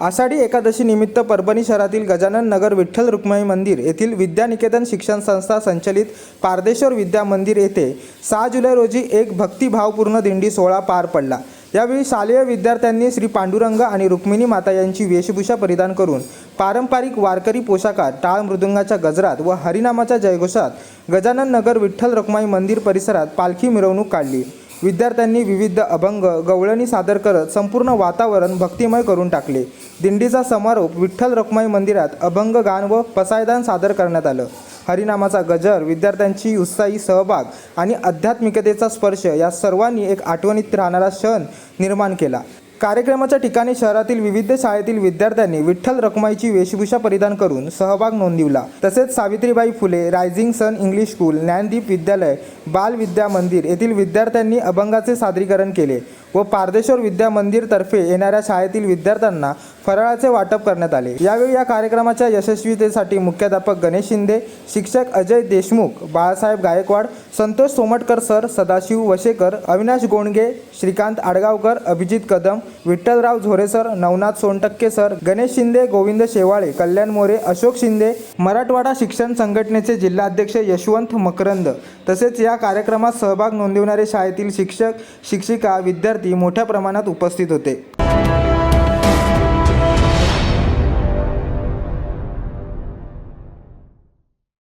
आषाढी एकादशी निमित्त परभणी शहरातील गजानन नगर विठ्ठल रुक्माई मंदिर येथील विद्यानिकेतन शिक्षण संस्था संचलित पारदेश्वर विद्या मंदिर येथे सहा जुलै रोजी एक भक्तिभावपूर्ण दिंडी सोहळा पार पडला. यावेळी शालेय विद्यार्थ्यांनी श्री पांडुरंग आणि रुक्मिणी माता यांची वेशभूषा परिधान करून पारंपरिक वारकरी पोशाखात टाळ मृदुंगाच्या गजरात व हरिनामाच्या जयघोषात गजानन नगर विठ्ठल रुक्माई मंदिर परिसरात पालखी मिरवणूक काढली. विद्यार्थ्यांनी विविध अभंग गवळणी सादर करत संपूर्ण वातावरण भक्तिमय करून टाकले. दिंडीचा समारोप विठ्ठल रखमाई मंदिरात अभंग गान व पसायदान सादर करण्यात आलं. हरिनामाचा गजर विद्यार्थ्यांची उत्साही सहभाग आणि आध्यात्मिकतेचा स्पर्श या सर्वांनी एक आठवणीत राहणारा क्षण निर्माण केला. कार्यक्रमाच्या ठिकाणी शहरातील विविध शाळेतील विद्यार्थ्यांनी विठ्ठल रखमाईची वेशभूषा परिधान करून सहभाग नोंदविला. तसेच Savitribai Phule rising sun English school Dnyandeep Vidyalaya Bal Vidya मंदिर येथील विद्यार्थ्यांनी अभंगाचे सादरीकरण केले व पारदेश्वर विद्या मंदिरतर्फे येणाऱ्या शाळेतील विद्यार्थ्यांना फराळाचे वाटप करण्यात आले. यावेळी या कार्यक्रमाच्या यशस्वीतेसाठी मुख्याध्यापक गणेश शिंदे शिक्षक Ajay Deshmukh Balasaheb Gaikwad Santosh Somatkar sir Sadashiv Washekar Avinash Gondge Shrikant Adgaonkar Abhijit Kadam Vitthalrao Zore sir Navnath Sontakke sir Ganesh Shinde Govind Shewale Kalyan More Ashok Shinde Marathwada शिक्षण संघटनेचे जिल्हाध्यक्ष यशवंत मकरंद तसेच या कार्यक्रमात सहभाग नोंदविणारे शाळेतील शिक्षक शिक्षिका विद्यार्थी मोठ्या प्रमाणात उपस्थित होते.